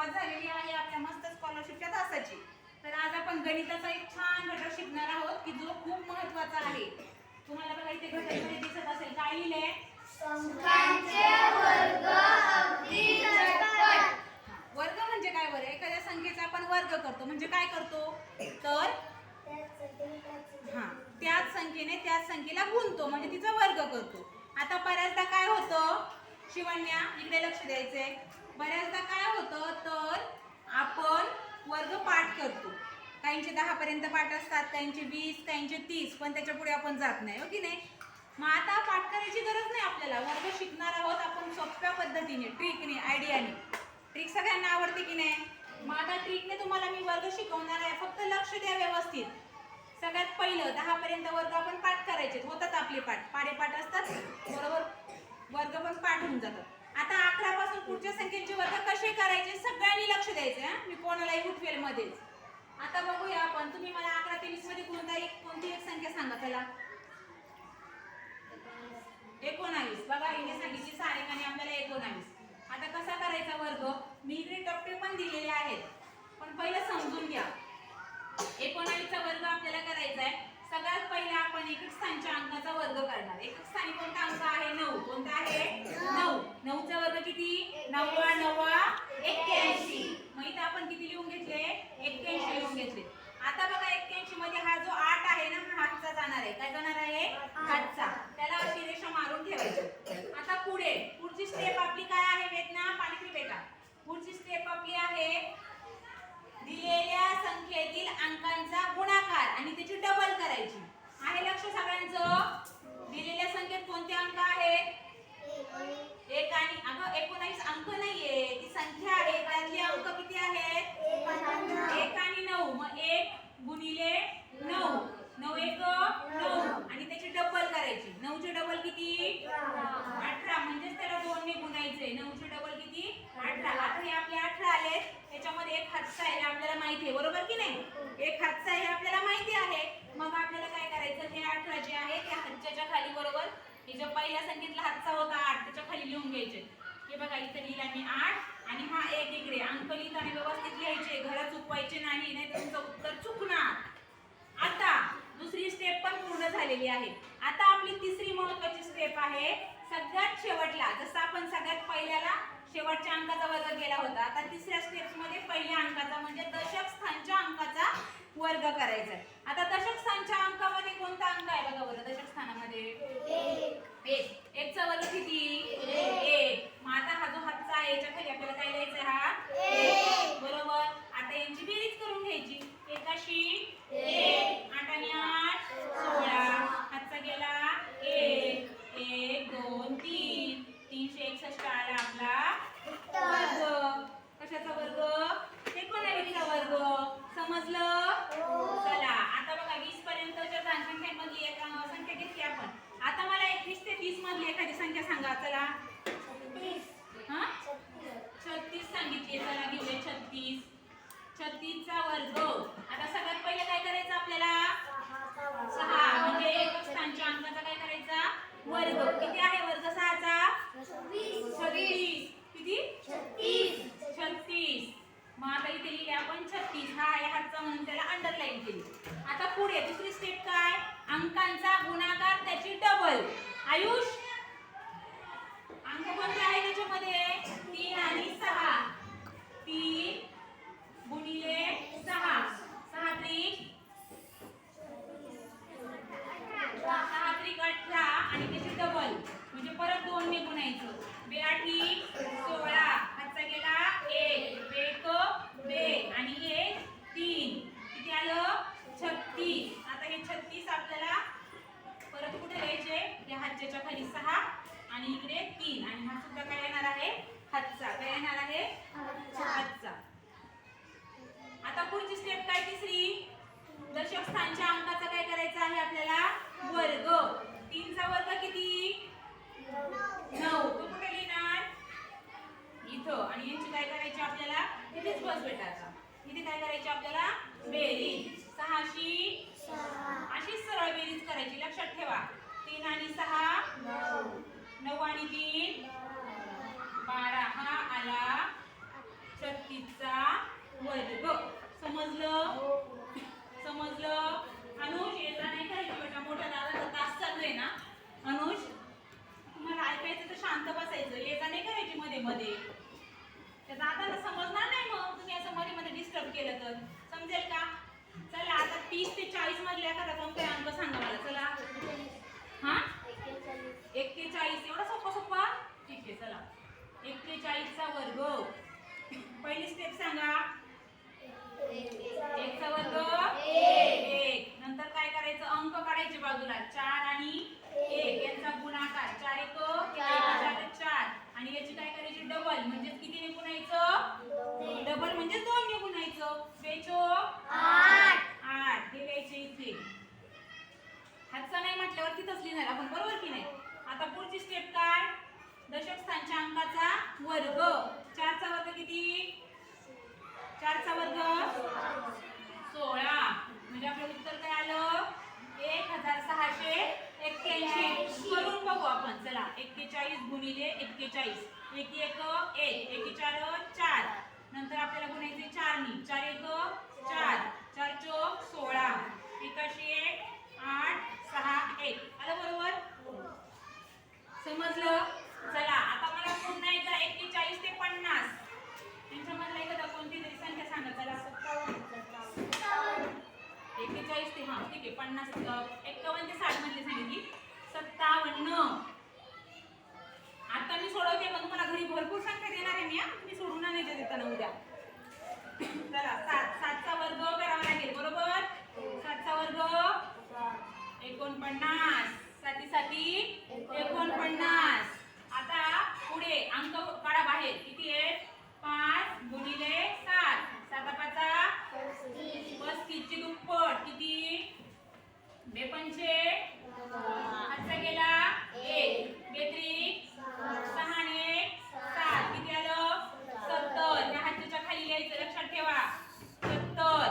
सुरुवात झालेली आहे आपल्या मस्त स्कॉलरशिपच्या तासाची. तर आज आपण गणिताचा एक छान घटक शिकणार आहोत की जो खूप महत्त्वाचा आहे. तुम्हाला बघा इथे घटकमध्ये दिसत असेल. काय लिहिलंय? वर्ग म्हणजे काय बरं? एखाद्या संख्येचा आपण वर्ग करतो. म्हणजे काय करतो? तर हा त्याच संख्येने त्याच संख्येला गुणतो. म्हणजे तिचा वर्ग करतो. आता बऱ्याचदा काय होतं? शिवण्या इकडे लक्ष द्यायचंय. बऱ्याचदा काय होतं तर आपण वर्ग पाठ करतो. काहींचे दहा पर्यंत पाठ असतात काहींचे वीस काहींचे तीस पण त्याच्या पुढे आपण जात नाही हो की नाही? मग आता पाठ करायची गरज नाही आपल्याला. वर्ग शिकणार आहोत आपण सोप्या पद्धतीने ट्रिकने आयडियाने. ट्रिक सगळ्यांना आवडते की नाही? मग आता ट्रिकने तुम्हाला मी वर्ग शिकवणार आहे. फक्त लक्ष द्या व्यवस्थित. सगळ्यात पहिलं दहापर्यंत वर्ग आपण पाठ करायचे होतात आपले पाठ. पाडेपाठ असतात. बरोबर? वर्ग पण पाठ होऊन जातात. आता अकरा पासून पुढच्या संख्येचे वर्ग कसे करायचे सगळ्यांनी लक्ष द्यायचे मी कोणालाही उठवेल मध्येच. आता बघूया आपण तुम्ही मला अकरा ते वीसमध्ये कोणता एक कोणती एक संख्या सांगा त्याला एकोणावीस. बघा हिने सांगितली सारेकाने आपल्याला एकोणावीस. आता कसा करायचा वर्ग? मी इकडे टप्पे पण दिलेले आहेत पण पहिलं समजून घ्या. एकोणावीसचा वर्ग आपल्याला करायचा आहे. सगळ्यात पहिले आपण एकच स्थानच्या अंकाचा वर्ग करणार. एक स्थानी कोणता अंक आहे? नऊ. कोणता आहे नऊ नऊचा वर्ग किती नव्वा नव्वा एक्क्याऐंशी मग इथं आपण किती लिहून घेतले? एक्क्याऐंशी लिहून घेतले. आता बघा एक्क्याऐंशी मध्ये हा जो आठ आहे ना हा हातचा जाणार आहे काय जाणार आहे हातचा त्याला अशी रेषा मारून ठेवायची आता पुढे पुढची स्टेप आपली काय आहे वेदना पाणी बेटा पुढची स्टेप आपली आहे दिलेल्या संख्येतील अंकांचा गुणाकार आणि त्याची डबल करायची आहे लक्ष सगळ्यांचं दिलेल्या संख्येत कोणते अंक आहेत एक आणि अगं एकोणावीस अंक नाहीये ती संख्या आहे त्यातले अंक किती आहेत एक आणि नऊ मग एक गुणिले नऊ नऊ एक नऊ आणि त्याची डबल करायची नऊची डबल किती अठरा म्हणजेच त्याला दोनने गुणायचे नऊचे डबल किती? अठरा. आता हे आपले अठरा आले त्याच्यामध्ये एक हातचा आहे आपल्याला माहिती आहे. बरोबर की नाही? एक हातचा आहे हे आपल्याला माहिती आहे. मग आपल्याला काय करायचं? हे अठरा जे आहे त्या हातच्याच्या खाली बरोबर. हे जो पहिल्या संख्येतला हातचा होता आठ त्याच्याखाली लिहून घ्यायचे. हे बघा इथं लिहिला मी आठ. आणि हा एक इकडे. अंक लिहिताना व्यवस्थित लिहायचे. घरात चुकवायचे नाही नाही तुमचं उत्तर चुकणार. दुसरी स्टेप पण पूर्ण झालेली आहे. आता आपली तिसरी महत्वाची स्टेप आहे सगळ्यात शेवटला जसं आपण सगळ्यात पहिल्याला शेवटच्या अंकाचा वर्ग केला होता आता तिसऱ्या स्टेप्समध्ये पहिल्या अंकाचा म्हणजे दशक स्थानच्या अंकाचा वर्ग करायचा आहे. आता दशक स्थानच्या अंकामध्ये कोणता अंक आहे बघा बरं दशक स्थानामध्ये? एक. एकचा वर्ग किती? एक. मग आता हा जो हातचा आहे याच्या खाली आपल्याला काय लिहायचं हा? बरोबर आता यांची बेरीज करून घ्यायची एकाशी एक आठ आणि आठ सोळा हातचा गेला एक एक दोन तीन तीनशे एकसष्ट आला आपला वर्ग कशाचा वर्ग एकोणावीसचा वर्ग समजलं चला आता बघा वीस पर्यंतच्या संख्येमधली एक अं, संख्या घेतली आपण आता मला एकवीस ते तीस मधली एखादी संख्या सांगा चला हा छत्तीस सांगितली चला घेऊया छत्तीस छत्तीसचा वर्ग आता सगळ्यात पहिले काय करायचं आपल्याला सहा म्हणजे एक स्थानच्या अंकाचा काय करायचा वर्ग किती आहे वर्ग सहाचा छत्तीस किती छत्तीस मग आता इथे लिहिले आपण छत्तीस हा आहे हातचा म्हणून त्याला अंडरलाईन केली आता पुढे दुसरी स्टेप काय अंकांचा गुणाकार त्याची डबल आयुष अंक कोणते आहे त्याच्यामध्ये. तीन आणि सहा. तीन गुणिले सहा. सहा त्रिक. सहा त्रिक अठरा आणि त्याची डबल म्हणजे परत दोन ने गुणायचं बेआठी सोळा हातचा गेला एक बेक बे आणि एक तीन किती आलं छत्तीस आता हे छत्तीस आपल्याला परत कुठे लिहायचे या हातच्या खाली सहा आणि इकडे तीन आणि हा सुद्धा काय येणार आहे हातचा काय येणार आहे हातचा आता पुढची स्टेप काय तिसरी दशक स्थानच्या अंकाचा काय करायचा आहे आपल्याला वर्ग तीनचा वर्ग किती नऊ तो कुठे लिहिणार बेरींची काय करायची आपल्याला? इथेच बस भेटायचा. इथे काय करायची आपल्याला? बेरीज. सहाशी. अशीच सरळ बेरीज करायची. लक्षात ठेवा. तीन आणि सहा. नऊ आणि तीन. बारा. हा आला छत्तीसचा वर्ग. समजलं? समजलं? अनुज येता नाही करायची बेटा. मोठ्या दादाचा तास चालू आहे ना? अनुज तुम्हाला ऐकायचं तर शांत बसायचं. येता नाही करायची मध्ये मध्ये. त्या दादाला समजणार नाही मग. तुम्ही असं मध्ये मध्ये डिस्टर्ब केलं तर. समजेल का चला आता तीस ते चाळीस मधल्या एखादा कोणता अंक सांगा मला चला हा एक्केचाळीस एवढा सोपा सोपा ठीक आहे चला एक्केचाळीसचा वर्ग पहिली स्टेप सांगा एकचा वर्ग एक नंतर काय करायचं अंक काढायचे बाजूला चार आणि एक यांचा गुणाकार चार एक चार चार आणि याची काय करायची डबल म्हणजे कितीने गुणायचं डबल म्हणजे दोन ने गुणायचं बेचो आठ हे लिहायचे इथे हातचा नाही म्हटल्यावर तिथंच लिहिणार आपण बरोबर की नाही आता पुढची स्टेप काय? दशक स्थानच्या अंकाचा वर्ग. चारचा वर्ग किती? चारचा वर्ग सोळा. म्हणजे आपलं उत्तर काय आलं? एक हजार सहाशे एक्क्याऐंशी. करून बघू आपण. चला एक्केचाळीस गुणिले एक्केचाळीस. एक एक एक. चार चार. नंतर आपल्याला गुणायचे चारनी चार एक चार. चार चोक सोळा. एकाशे एक आठ सहा एक. आलं बरोबर? समजलं? चला आता मला पुन्हा एकदा एक्केचाळीस ते पन्नास. त्यांच्यामधला एखादा कोणती तरी संख्या सांगा. चला एक्केचाळीस ते हा ठीक आहे पन्नास एक्कावन्न ते साठ मधली सांगितली. सत्तावन्न. आता मी सोडवते मग तुम्हाला घरी भरपूर संख्या देणार आहे मी हा. तुम्ही सोडून आणायच्या देताना उद्या चला सात सातचा वर्ग करावा लागेल बरोबर? सातचा वर्ग? एकोणपन्नास. साठी साठी एकोणपन्नास. आता पुढे अंक काढा बाहेर. किती आहे पाच गुणिले सात साता पाचा पस्तीसची दुप्पट किती बेपंचे हातचा गेला एक बेत्री सहाने सात किती आलं सत्तर या हाताच्या खाली लिहायचं लक्षात ठेवा सत्तर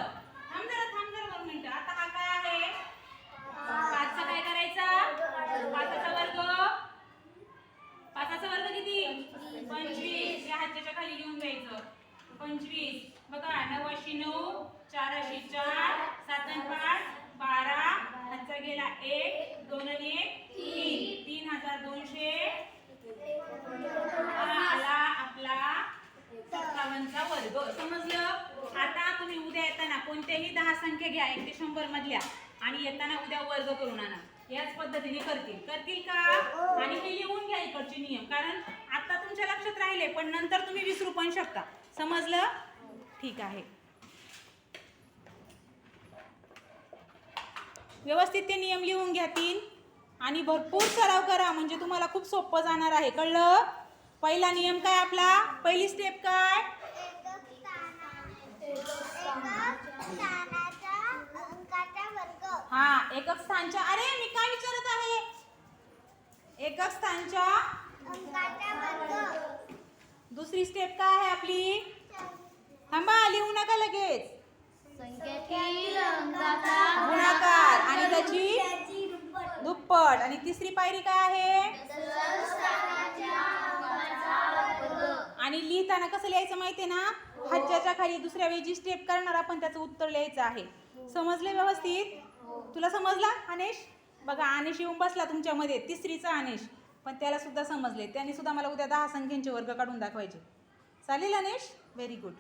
थांब जरा थांब जरा दोन मिनिटं आता हा काय आहे पाचचा काय करायचा पाचाचा वर्ग पाचाचा वर्ग किती पंचवीस या हाताच्या खाली लिहून द्यायचं पंचवीस बघा नवाशी नऊ चाराशे चार सात आणि पाच बारा हातचा गेला एक दोन आणि एक तीन तीन हजार दोनशे हा आला आपला सत्तावन्नचा वर्ग समजलं आता तुम्ही उद्या येताना कोणत्याही दहा संख्या घ्या एक ते शंभर मधल्या आणि येताना उद्या वर्ग करून आणा. याच पद्धतीने करतील. करतील का? आणि हे लिहून घ्या इकडचे नियम. कारण आता तुमच्या लक्षात राहिले पण नंतर तुम्ही विसरू पण शकता. समजलं? ठीक आहे. व्यवस्थित ते नियम लिहून घ्या तीन. आणि भरपूर सराव करा म्हणजे तुम्हाला खूप सोपं जाणार आहे. कळलं? पहिला नियम काय आपला? पहिली स्टेप काय? हा एकक स्थानच्या अरे मी काय विचारत आहे? एकक स्थानच्या दुसरी स्टेप काय आहे आपली? थांबा लिहू नका लगेच. गुणाकार आणि त्याची दुप्पट आणि तिसरी पायरी काय आहे? आणि लिहिताना कसं लिहायचं माहितीये ना? हज्जाच्या खाली दुसऱ्या वेळी जी स्टेप करणार आपण त्याचं उत्तर लिहायचं आहे. समजले व्यवस्थित? तुला समजला अनेश बघा अनेश येऊन बसला तुमच्यामध्ये तिसरीचा अनेश पण त्याला सुद्धा समजले. त्यांनी सुद्धा मला उद्या दहा संख्यांचे वर्ग काढून दाखवायचे. चालेल अनेश व्हेरी गुड